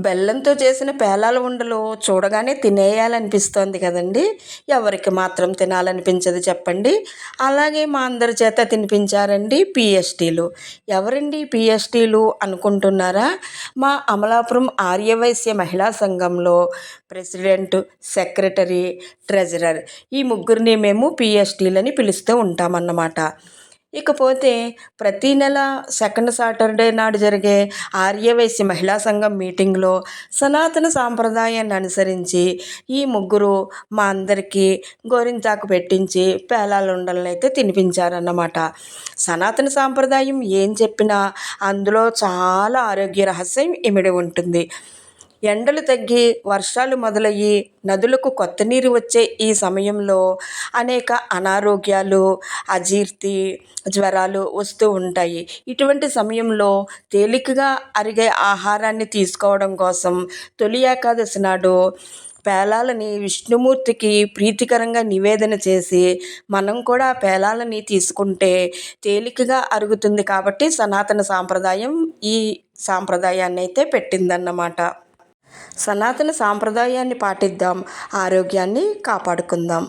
బెల్లంతో చేసిన పేలాల ఉండలు చూడగానే తినేయాలనిపిస్తోంది కదండి. ఎవరికి మాత్రం తినాలనిపించదు చెప్పండి. అలాగే మా అందరి చేత తినిపించారండి పిఎస్టీలు. ఎవరండి పిఎస్టీలు అనుకుంటున్నారా? మా అమలాపురం ఆర్యవైశ్య మహిళా సంఘంలో ప్రెసిడెంట్ సెక్రటరీ ట్రెజరర్ ఈ ముగ్గురిని మేము పిఎస్టీలని పిలుస్తూ ఉంటామన్నమాట. ఇకపోతే ప్రతి నెల సెకండ్ సాటర్డే నాడు జరిగే ఆర్యవైశ్య మహిళా సంఘం మీటింగ్లో సనాతన సాంప్రదాయాన్ని అనుసరించి ఈ ముగ్గురు మా అందరికీ గోరింతాకు పెట్టించి పేలాల ఉండలను అయితే తినిపించారన్నమాట. సనాతన సాంప్రదాయం ఏం చెప్పినా అందులో చాలా ఆరోగ్య రహస్యం ఇమిడి ఉంటుంది. ఎండలు తగ్గి వర్షాలు మొదలయ్యి నదులకు కొత్త నీరు వచ్చే ఈ సమయంలో అనేక అనారోగ్యాలు అజీర్తి జ్వరాలు వస్తూ ఉంటాయి. ఇటువంటి సమయంలో తేలికగా అరిగే ఆహారాన్ని తీసుకోవడం కోసం తొలి ఏకాదశి నాడు పేలాలని విష్ణుమూర్తికి ప్రీతికరంగా నివేదన చేసి మనం కూడా పేలాలని తీసుకుంటే తేలికగా అరుగుతుంది కాబట్టి సనాతన సాంప్రదాయం ఈ సాంప్రదాయాన్ని అయితే పెట్టిందన్నమాట. సనాతన సాంప్రదాయాన్ని పాటిద్దాం ఆరోగ్యాన్ని కాపాడుకుందాం.